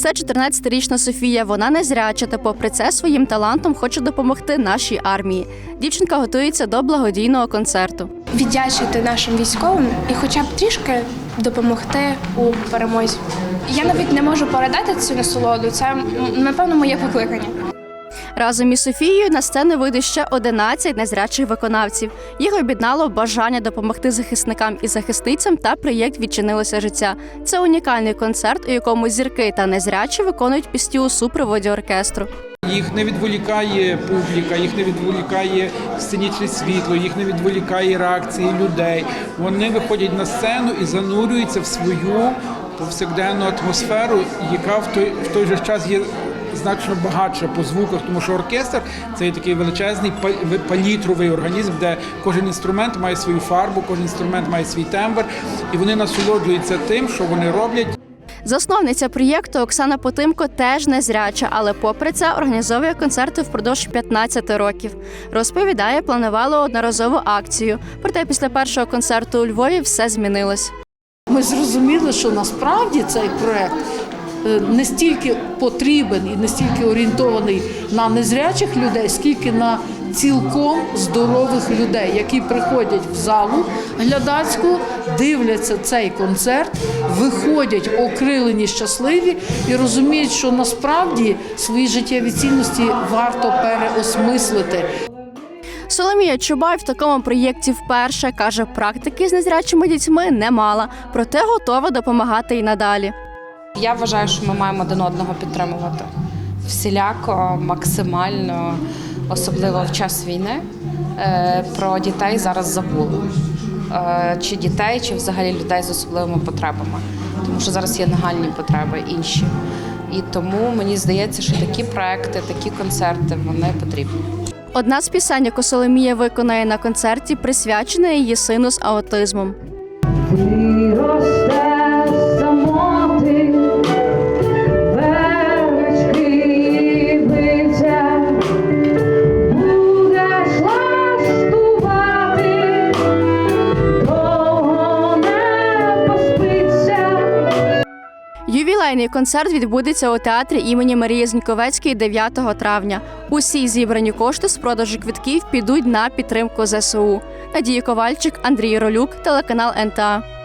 Це 14-річна Софія. Вона незряча та, попри це, своїм талантом хоче допомогти нашій армії. Дівчинка готується до благодійного концерту. віддячити нашим військовим і хоча б трішки допомогти у перемозі. Я навіть не можу передати цю насолоду. Це напевно моє покликання. Разом із Софією на сцену вийде ще 11 незрячих виконавців. Їх об'єднало бажання допомогти захисникам і захисницям та проєкт Відчинилося життя. Це унікальний концерт, у якому зірки та незрячі виконують пісні у супроводі оркестру. Їх не відволікає публіка, їх не відволікає сценічне світло, їх не відволікає реакції людей. Вони виходять на сцену і занурюються в свою повсякденну атмосферу, яка в той в той же час є значно багатша по звуках, тому що оркестр це є такий величезний па- палітровий організм, де кожен інструмент має свою фарбу, кожен інструмент має свій тембр, і вони насолоджуються тим, що вони роблять. Засновниця проєкту Оксана Потимко теж незряча, але попри це організовує концерти впродовж 15 років. Розповідає, планувала одноразову акцію. Проте після першого концерту у Львові все змінилось. Ми зрозуміли, що насправді цей проект не стільки потрібен і не стільки орієнтований на незрячих людей, скільки на цілком здорових людей, які приходять в залу глядацьку, дивляться цей концерт, виходять окрилені, щасливі і розуміють, що насправді свої життєві цінності варто переосмислити. Соломія Чубай в такому проєкті вперше каже, практики з незрячими дітьми не мала, проте готова допомагати й надалі. Я вважаю, що ми маємо один одного підтримувати всіляко, максимально, особливо в час війни. Е, Про дітей зараз забули. Е, Чи дітей, чи взагалі людей з особливими потребами. Тому що зараз є нагальні потреби інші. І тому мені здається, що такі проекти, такі концерти вони потрібні. Одна з пісень, яку Соломія виконає на концерті, присвячена її сину з аутизмом. Ювілейний концерт відбудеться у театрі імені Марії Зніковецької 9 травня. Усі зібрані кошти з продажу квитків підуть на підтримку ЗСУ. Надія Ковальчик, Андрій Ролюк, телеканал НТА.